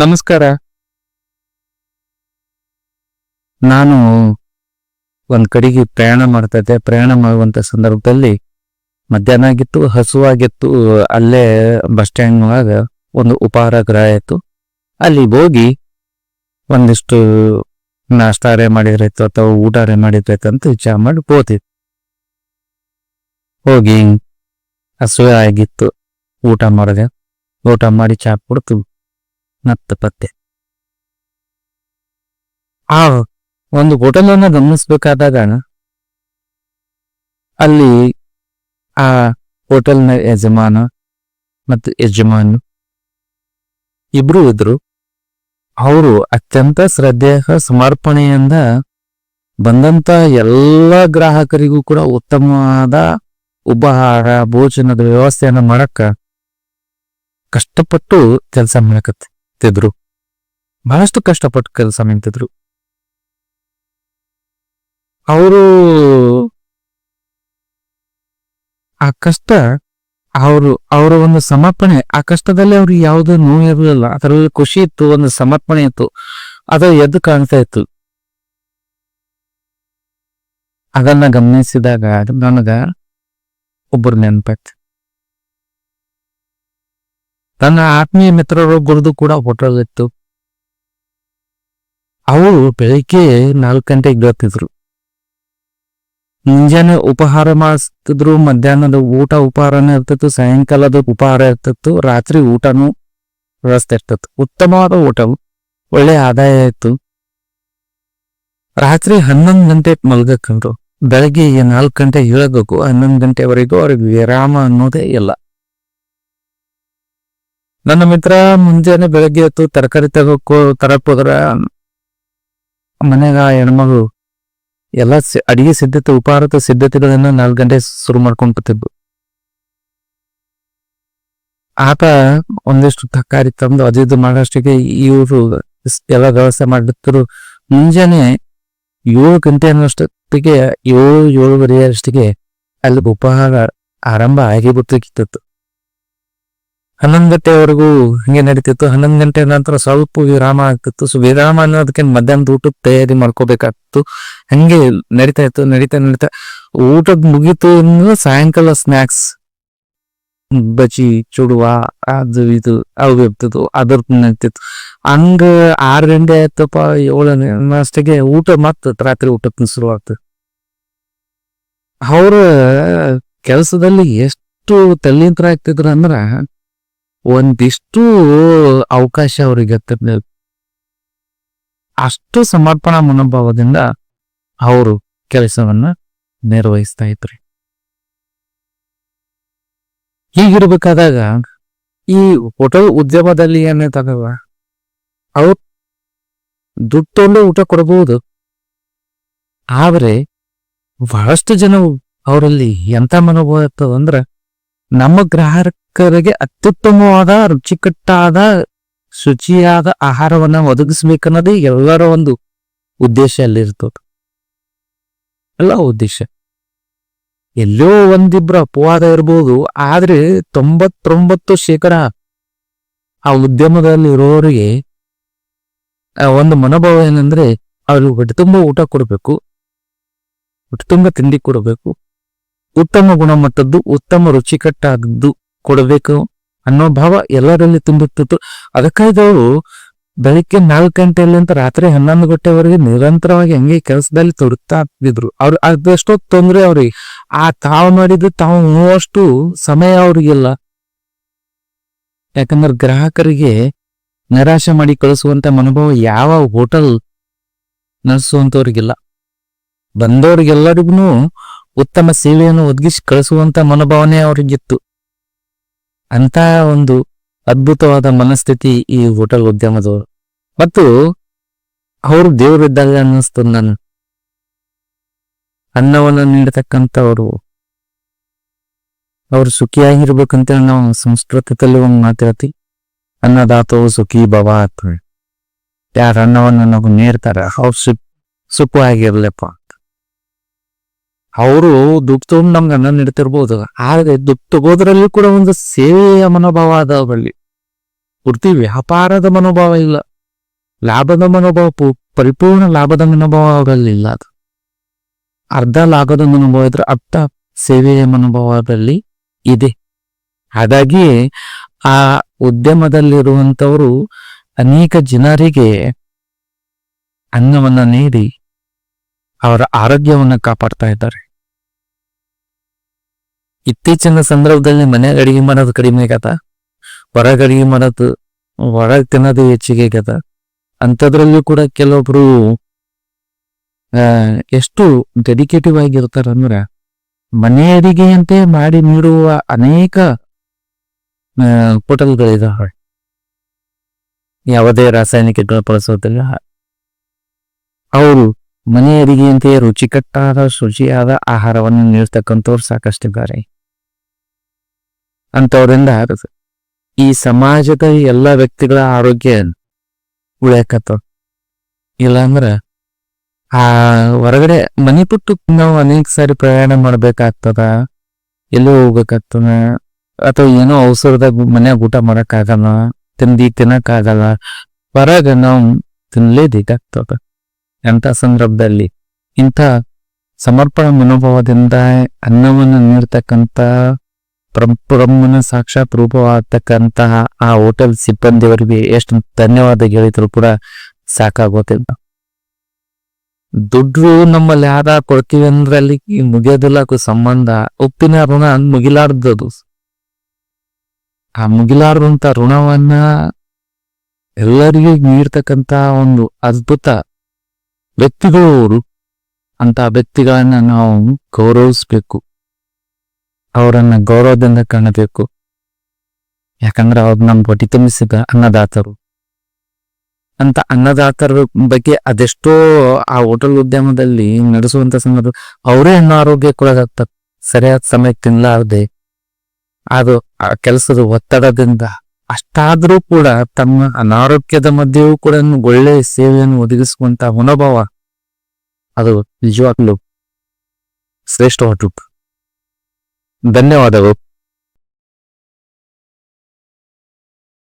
ನಮಸ್ಕಾರ. ನಾನು ಒಂದು ಕಡೆಗೆ ಪ್ರಯಾಣ ಮಾಡ್ತಾ ಇದ್ದೆ. ಪ್ರಯಾಣ ಮಾಡುವಂತ ಸಂದರ್ಭದಲ್ಲಿ ಮಧ್ಯಾಹ್ನ ಆಗಿತ್ತು ಹಸುವಾಗಿತ್ತು ಅಲ್ಲೇ ಬಸ್ ಸ್ಟ್ಯಾಂಡ್ ಒಳಗ ಒಂದು ಉಪಹಾರ ಗೃಹ ಇತ್ತು. ಅಲ್ಲಿ ಹೋಗಿ ಒಂದಿಷ್ಟು ನಾಷ್ಟಾರೆ ಮಾಡಿದ್ರಾಯ್ತು ಅಥವಾ ಊಟಾರೆ ಮಾಡಿದ್ರಾಯ್ತು ಅಂತ ವಿಚಾರ ಮಾಡಿ ಹೋತಿತ್ತು ಹೋಗಿ ಹಸುವೆ ಆಗಿತ್ತು, ಊಟ ಮಾಡಿದೆ. ಊಟ ಮಾಡಿ ಚಾ ಕುಡ್ತು ಮತ್ತೆ ಪತ್ತೆ ಆ, ಒಂದು ಹೋಟೆಲ್ ಗಮನಿಸಬೇಕಾದಾಗ ಅಲ್ಲಿ ಆ ಹೋಟೆಲ್ನ ಯಜಮಾನ ಮತ್ತು ಯಜಮಾನು ಇಬ್ರು ಇದ್ರು. ಅವರು ಅತ್ಯಂತ ಶ್ರದ್ಧೆಯ ಸಮರ್ಪಣೆಯಿಂದ ಬಂದಂತ ಎಲ್ಲ ಗ್ರಾಹಕರಿಗೂ ಕೂಡ ಉತ್ತಮವಾದ ಉಪಹಾರ, ಭೋಜನದ ವ್ಯವಸ್ಥೆಯನ್ನ ಮಾಡಕ್ಕ ಕಷ್ಟಪಟ್ಟು ಕೆಲಸ ಮಾಡಕತ್ತಿದ್ರು ಬಹಳಷ್ಟು ಕಷ್ಟಪಟ್ಟು ಕೆಲಸ ಮಿಂತಿದ್ರು ಅವರು ಆ ಕಷ್ಟ ಅವರು ಅವರ ಒಂದು ಸಮರ್ಪಣೆ, ಆ ಕಷ್ಟದಲ್ಲಿ ಅವ್ರಿಗೆ ಯಾವುದೇ ನೋವು ಇರಲಿಲ್ಲ. ಅದರಲ್ಲಿ ಖುಷಿ ಇತ್ತು, ಒಂದು ಸಮರ್ಪಣೆ ಇತ್ತು. ಅದು ಎದ್ದು ಕಾಣ್ತಾ ಇತ್ತು. ಅದನ್ನ ಗಮನಿಸಿದಾಗ ನನಗ ಒಬ್ಬರು ನೆನಪಾಯ್ತು. ತನ್ನ ಆತ್ಮೀಯ ಮಿತ್ರರೊಬ್ಬರದು ಕೂಡ ಹೋಟೆಲ್ ಇತ್ತು ಅವರು ಬೆಳಿಗ್ಗೆ ನಾಲ್ಕು ಗಂಟೆಗೆ ಬರ್ತಿದ್ರು ಮುಂಜಾನೆ ಉಪಹಾರ ಮಾಡಿಸ್ತಿದ್ರು, ಮಧ್ಯಾಹ್ನದ ಊಟ ಉಪಹಾರನೂ ಇರ್ತಿತ್ತು, ಸಾಯಂಕಾಲದ ಉಪಹಾರ ಇರ್ತಿತ್ತು, ರಾತ್ರಿ ಊಟನೂ ವ್ಯವಸ್ಥೆ ಇರ್ತಿತ್ತು. ಉತ್ತಮವಾದ ಊಟ ಒಳ್ಳೆ ಆದಾಯ ಇತ್ತು. ರಾತ್ರಿ ಹನ್ನೊಂದು ಗಂಟೆ ಮಲ್ಗಕ್ಕಂದ್ರು. ಬೆಳಗ್ಗೆ ನಾಲ್ಕು ಗಂಟೆ ಹೇಳಬೇಕು ಹನ್ನೊಂದು ಗಂಟೆವರೆಗೂ ಅವ್ರಿಗೆ ವಿರಾಮ ಅನ್ನೋದೇ ಇಲ್ಲ. ನನ್ನ ಮಿತ್ರ ಮುಂಜಾನೆ ಬೆಳಗ್ಗೆ ಹೊತ್ತು ತರಕಾರಿ ತಗೋಕೋ ತರಕ್ ಹೋದ್ರ, ಮನೆಗ ಹೆಣ್ಮಗಳು ಎಲ್ಲ ಅಡಿಗೆ ಸಿದ್ಧತೆ, ಉಪಹಾರದ ಸಿದ್ಧತೆಗಳನ್ನ ನಾಲ್ಕು ಗಂಟೆ ಶುರು ಮಾಡ್ಕೊಂಡ್ ಕೂತಿದ್ದು ಆತ ಒಂದಿಷ್ಟು ತರಕಾರಿ ತಂದು ಅದು ಇದು ಮಾಡೋಷ್ಟಿಗೆ ಇವರು ಎಲ್ಲ ವ್ಯವಸ್ಥೆ ಮಾಡಿದ್ರು ಮುಂಜಾನೆ ಏಳು ಗಂಟೆ ಅನ್ನೋಷ್ಟೊತ್ತಿಗೆ ಏಳು ಏಳುವರೆ ಅಷ್ಟಿಗೆ ಅಲ್ಲಿ ಉಪಹಾರ ಆರಂಭ ಆಗಿಬಿಟ್ಟಿತ್ತು ಹನ್ನೊಂದು ಗಂಟೆವರೆಗೂ ಹಿಂಗೆ ನಡೀತಿತ್ತು. ಹನ್ನೊಂದು ಗಂಟೆ ನಂತರ ಸ್ವಲ್ಪ ವಿರಾಮ ಆಗ್ತಿತ್ತು. ಸೊ ವಿರಾಮ ಅನ್ನೋದಕ್ಕೆ ಮಧ್ಯಾಹ್ನದ ಊಟದ ತಯಾರಿ ಮಾಡ್ಕೋಬೇಕಾಗ್ತಿತ್ತು. ಹಂಗೆ ನಡೀತಾ ಇತ್ತು, ನಡೀತಾ ನಡೀತಾ. ಊಟದ ಮುಗೀತು ಅಂದ್ರೆ ಸಾಯಂಕಾಲ ಸ್ನಾಕ್ಸ್ ಬಜಿ ಚುಡುವ, ಅದು ಇದು, ಅವು ಇರ್ತಿತ್ತು ಅದ್ರ ನಡೀತಿತ್ತು ಹಂಗ ಆರು ಗಂಟೆ ಆಯ್ತಪ್ಪ, ಏಳನೇ ಊಟ ಮತ್ತೆ ರಾತ್ರಿ ಊಟಕ್ಕೆ ಶುರು ಆಗ್ತದೆ ಅವ್ರ ಕೆಲಸದಲ್ಲಿ ಎಷ್ಟು ತಲ್ಲಿಂತರ ಆಗ್ತಿದ್ರು ಅಂದ್ರ ಒಂದಿಷ್ಟು ಅವಕಾಶ ಅವ್ರಿಗೆ ಹತ್ತಿರ ಅಷ್ಟು ಸಮರ್ಪಣಾ ಮನೋಭಾವದಿಂದ ಅವರು ಕೆಲಸವನ್ನ ನಿರ್ವಹಿಸ್ತಾ ಇದ್ರಿ. ಹೀಗಿರ್ಬೇಕಾದಾಗ ಈ ಹೋಟೆಲ್ ಉದ್ಯಮದಲ್ಲಿ ಏನಾಯ್ತದವ ಅವ್ರು ದುಡ್ಡು ತಗೊಂಡು ಊಟ ಕೊಡಬಹುದು ಆದ್ರೆ ಬಹಳಷ್ಟು ಜನ ಅವರಲ್ಲಿ ಎಂತ ಮನೋಭಾವ ಇರ್ತದಂದ್ರ ನಮ್ಮ ಗ್ರಾಹಕರಿಗೆ ಅತ್ಯುತ್ತಮವಾದ, ರುಚಿಕಟ್ಟಾದ, ಶುಚಿಯಾದ ಆಹಾರವನ್ನ ಒದಗಿಸ್ಬೇಕನ್ನೋದೇ ಎಲ್ಲರ ಒಂದು ಉದ್ದೇಶ ಅಲ್ಲಿರ್ತದೆ. ಎಲ್ಲ ಉದ್ದೇಶ. ಎಲ್ಲೋ ಒಂದಿಬ್ರು ಅಪವಾದ ಇರ್ಬೋದು, ಆದ್ರೆ ತೊಂಬತ್ತೊಂಬತ್ತು ಶೇಕಡ ಆ ಉದ್ಯಮದಲ್ಲಿ ಇರೋರಿಗೆ ಒಂದು ಮನೋಭಾವ ಏನಂದ್ರೆ, ಅವ್ರಿಗೆ ಹೊಟ್ಟೆ ತುಂಬ ಊಟ ಕೊಡಬೇಕು. ಹೊಟ್ಟೆ ತುಂಬ ತಿಂಡಿ ಕೊಡಬೇಕು. ಉತ್ತಮ ಗುಣಮಟ್ಟದ್ದು, ಉತ್ತಮ ರುಚಿಕಟ್ಟಾದದ್ದು ಕೊಡಬೇಕು ಅನ್ನೋ ಭಾವ ಎಲ್ಲರಲ್ಲಿ ತುಂಬುತ್ತಿತ್ತು ಅದಕ್ಕಾಗಿದವರು ಬೆಳಿಗ್ಗೆ ನಾಲ್ಕು ಅಂತ ರಾತ್ರಿ ಹನ್ನೊಂದು ಗಂಟೆವರೆಗೆ ನಿರಂತರವಾಗಿ ಹಂಗೆ ಕೆಲಸದಲ್ಲಿ ತೊಡುತ್ತಾ ಇದ್ರು ಅವ್ರು ಅದೆಷ್ಟೋ ತೊಂದರೆ ಅವ್ರಿಗೆ. ಆ ತಾವು ಮಾಡಿದ್ದು ತಾವು ನೋವಷ್ಟು ಸಮಯ ಅವ್ರಿಗಿಲ್ಲ. ಯಾಕಂದ್ರೆ ಗ್ರಾಹಕರಿಗೆ ನಿರಾಶೆ ಮಾಡಿ ಕಳಿಸುವಂತ ಮನೋಭಾವ ಯಾವ ಹೋಟೆಲ್ ನಡೆಸುವಂತವ್ರಿಗಿಲ್ಲ ಬಂದವ್ರಿಗೆಲ್ಲರಿಗೂ ಉತ್ತಮ ಸೇವೆಯನ್ನು ಒದಗಿಸಿ ಕಳಿಸುವಂತ ಮನೋಭಾವನೆ ಅವ್ರಿಗಿತ್ತು. ಅಂತ ಒಂದು ಅದ್ಭುತವಾದ ಮನಸ್ಥಿತಿ ಈ ಹೋಟೆಲ್ ಉದ್ಯಮದವರು. ಮತ್ತು ಅವರು ದೇವರಿದ್ದಾಗ ಅನ್ನಿಸ್ತು ನಾನು ಅನ್ನವನ್ನು ನೀಡತಕ್ಕಂಥವರು. ಅವ್ರು ಸುಖಿಯಾಗಿರ್ಬೇಕಂತೇಳಿ ನಾವು ಸಂಸ್ಕೃತದಲ್ಲಿ ಒಂದು ಮಾತಾಡ್ತಿ ಅನ್ನದಾತವು ಸುಖಿ ಭವ ಅಂತ. ಯಾರ ಅನ್ನವನ್ನು ನಾವು ನೀಡ್ತಾರ ಅವ್ರು ಸುಖ ಸುಖವಾಗಿರ್ಲಪ್ಪ. ಅವರು ದುಡ್ಡು ತಗೊಂಡು ನಮ್ಗೆ ಅನ್ನ ನೀಡ್ತಿರ್ಬೋದು ಆದ್ರೆ ದುಡ್ಡು ತಗೋದ್ರಲ್ಲಿ ಕೂಡ ಒಂದು ಸೇವೆಯ ಮನೋಭಾವ ಅದ ಅವರಲ್ಲಿ ಪೂರ್ತಿ ವ್ಯಾಪಾರದ ಮನೋಭಾವ ಇಲ್ಲ. ಲಾಭದ ಮನೋಭಾವ ಪರಿಪೂರ್ಣ ಲಾಭದ ಮನೋಭಾವ ಅವರಲ್ಲಿ ಇಲ್ಲ ಅದು. ಅರ್ಧ ಲಾಭದ ಮನೋಭಾವ ಇದ್ರೆ ಅರ್ಧ ಸೇವೆಯ ಮನೋಭಾವ ಅವರಲ್ಲಿ ಇದೆ. ಹಾಗಾಗಿ ಆ ಉದ್ಯಮದಲ್ಲಿರುವಂತವರು ಅನೇಕ ಜನರಿಗೆ ಅನ್ನವನ್ನ ನೀಡಿ ಅವರ ಆರೋಗ್ಯವನ್ನು ಕಾಪಾಡ್ತಾ ಇದ್ದಾರೆ. ಇತ್ತೀಚಿನ ಸಂದರ್ಭದಲ್ಲಿ ಮನೆಯಾಗ ಅಡಿಗೆ ಮಾಡೋದು ಕಡಿಮೆ ಆಗದ? ಹೊರಗೆ ಅಡಿಗೆ ಮಾಡೋದು ಹೊರಗೆ ತಿನ್ನೋದು ಹೆಚ್ಚಿಗೆ ಆಗದ? ಅಂಥದ್ರಲ್ಲೂ ಕೂಡ ಕೆಲವೊಬ್ರು ಎಷ್ಟು ಡೆಡಿಕೇಟಿವ್ ಆಗಿರ್ತಾರ ಅಂದ್ರ, ಮನೆ ಅಡಿಗೆಯಂತೆ ಮಾಡಿ ನೀಡುವ ಅನೇಕ ಹೋಟೆಲ್ಗಳಿದಾವೆ. ಯಾವುದೇ ರಾಸಾಯನಿಕಗಳ ಬಳಸೋದಿಲ್ಲ. ಅವರು ಮನೆ ಅಡಿಗೆಯಂತೆ ರುಚಿಕಟ್ಟಾದ, ಶುಚಿಯಾದ ಆಹಾರವನ್ನು ನೀಡ್ತಕ್ಕಂಥವ್ರು ಸಾಕಷ್ಟಿದ್ದಾರೆ ಅಂತವರಿಂದ ಈ ಸಮಾಜದ ಎಲ್ಲ ವ್ಯಕ್ತಿಗಳ ಆರೋಗ್ಯ ಉಳಿಯಕತ್ತವ ಇಲ್ಲಾಂದ್ರ ಆ ಹೊರಗಡೆ ಮನೆ ಬಿಟ್ಟು ನಾವು ಅನೇಕ ಸಾರಿ ಪ್ರಯಾಣ ಮಾಡ್ಬೇಕಾಗ್ತದ, ಎಲ್ಲೋ ಹೋಗ್ಬೇಕಾಗ್ತದ, ಅಥವಾ ಏನೋ ಅವಸರದಾಗ ಮನ್ಯಾಗ ಊಟ ಮಾಡಕ್ಕಾಗಲ್ಲ ತಿನ್ನಕ್ಕಾಗಲ್ಲ ಹೊರಗೆ ಆಗಲ್ಲ ಹೊರಗ ನಾವು ತಿನ್ಲೇಬೇಕಾಗ್ತದ. ಅಂತ ಸಂದರ್ಭದಲ್ಲಿ ಇಂಥ ಸಮರ್ಪಣ ಮನೋಭಾವದಿಂದ ಅನ್ನವನ್ನು ನೀಡ್ತಕ್ಕಂಥ ಬ್ರಹ್ಮನ ಸಾಕ್ಷಾತ್ ರೂಪವಾಗತಕ್ಕಂತಹ ಆ ಹೋಟೆಲ್ ಸಿಬ್ಬಂದಿಯವರಿಗೆ ಎಷ್ಟು ಧನ್ಯವಾದ ಹೇಳಿದ್ರು ಕೂಡ ಸಾಕಾಗೋದಿಲ್ಲ. ದುಡ್ಡು ನಮ್ಮಲ್ಲಿ ಯಾರ ಕೊಡ್ತೀವಿ ಅಂದ್ರೆ ಅಲ್ಲಿ ಮುಗಿಯೋದಿಲ್ಲ ಸಂಬಂಧ ಉಪ್ಪಿನ ಋಣ ಮುಗಿಲಾರ್ದದು. ಆ ಮುಗಿಲಾರ್ದಂತ ಋಣವನ್ನ ಎಲ್ಲರಿಗೂ ನೀಡ್ತಕ್ಕಂತ ಒಂದು ಅದ್ಭುತ ವ್ಯಕ್ತಿಗಳು ಅಂತ ವ್ಯಕ್ತಿಗಳನ್ನ ನಾವು ಗೌರವಿಸ್ಬೇಕು. ಅವರನ್ನ ಗೌರವದಿಂದ ಕಾಣಬೇಕು. ಯಾಕಂದ್ರೆ ಅವ್ರು ನಮ್ ಬಟ್ಟಿ ತುಂಬಿಸಿದ ಅನ್ನದಾತರು. ಅಂತ ಅನ್ನದಾತರ ಬಗ್ಗೆ ಅದೆಷ್ಟೋ ಆ ಹೋಟೆಲ್ ಉದ್ಯಮದಲ್ಲಿ ನಡೆಸುವಂತ ಸಂದರ್ಭ ಅವರೇ ಅನಾರೋಗ್ಯಕ್ಕೊಳಗಾಗ್ತಾರೆ ಸರಿಯಾದ ಸಮಯಕ್ಕೆ ತಿನ್ಲಾರ್ದೆ ಅದು ಆ ಕೆಲಸದ ಒತ್ತಡದಿಂದ ಅಷ್ಟಾದ್ರೂ ಕೂಡ ತಮ್ಮ ಅನಾರೋಗ್ಯದ ಮಧ್ಯೆಯೂ ಕೂಡ ಒಳ್ಳೆಯ ಸೇವೆಯನ್ನು ಒದಗಿಸುವಂತಹ ಮನೋಭಾವ ಅದು ನಿಜವಾಗ್ಲು ಶ್ರೇಷ್ಠವಾದದ್ದು. ಧನ್ಯವಾದಗಳು.